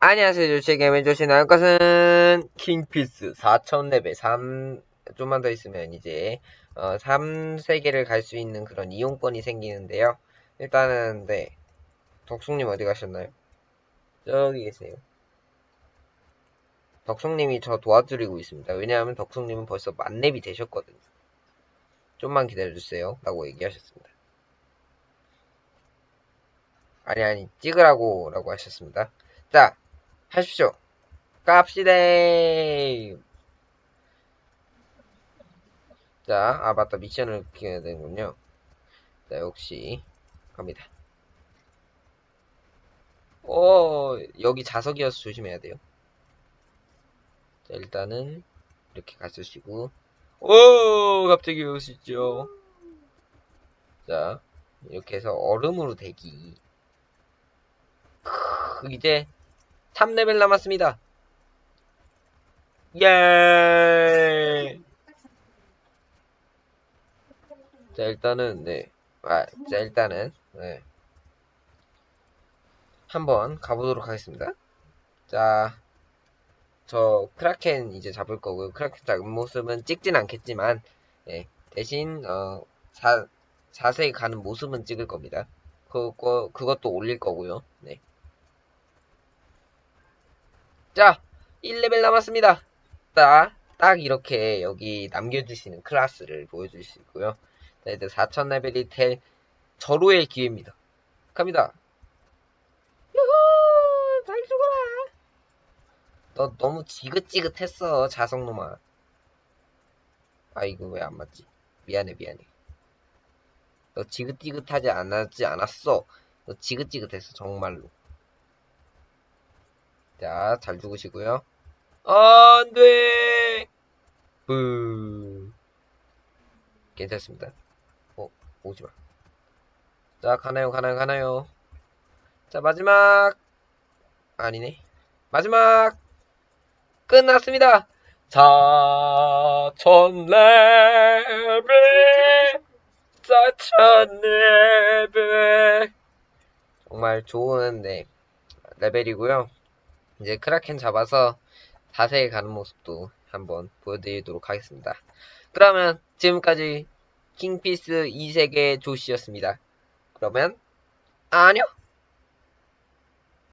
안녕하세요. 조치게임의 조치 나올 것은 킹피스 4000레벨 3 좀만 더 있으면 이제 어, 3세계를 갈 수 있는 그런 이용권이 생기는데요. 일단은 네. 덕숙님 어디 가셨나요? 저기 계세요. 덕숙님이 저 도와드리고 있습니다. 왜냐하면 덕숙님은 벌써 만렙이 되셨거든요. 좀만 기다려주세요. 라고 얘기하셨습니다. 아니 아니 찍으라고 라고 하셨습니다 자 하십시오. 갑시다. 자, 아 맞다 미션을 기해야 되는군요. 자, 역시 갑니다. 오, 여기 자석이어서 조심해야 돼요. 자, 일단은 이렇게 가주시고, 오, 갑자기 오시죠. 자, 이렇게 해서 얼음으로 대기. 크, 이제 3레벨 남았습니다. 예! 자, 일단은, 네. 아, 자, 일단은, 네. 한번 가보도록 하겠습니다. 자, 저, 크라켄 이제 잡을 거고요. 크라켄 잡은 모습은 찍진 않겠지만, 네. 대신, 어, 자, 자세히 가는 모습은 찍을 겁니다. 그거, 그것도 올릴 거고요. 네. 자, 1레벨 남았습니다. 딱, 딱 이렇게 여기 남겨주시는 클래스를 보여줄 수 있고요. 자, 이제 4000레벨이 될 절호의 기회입니다. 갑니다. 유후! 잘 죽어라! 너 너무 지긋지긋했어, 자성놈아. 아, 이거 왜 안 맞지? 미안해, 미안해. 너 지긋지긋하지 않았지 않았어. 너 지긋지긋했어, 정말로. 자, 잘 죽으시고요. 안 돼! 뿌. 괜찮습니다. 어, 오지 마. 자, 가나요, 가나요, 가나요. 자, 마지막. 아니네. 마지막. 끝났습니다. 4천레벨. 4천레벨. 정말 좋은, 네, 레벨이고요. 이제 크라켄 잡아서 자세히 가는 모습도 한번 보여드리도록 하겠습니다. 그러면 지금까지 킹피스 2세계 조시였습니다. 그러면 안녕!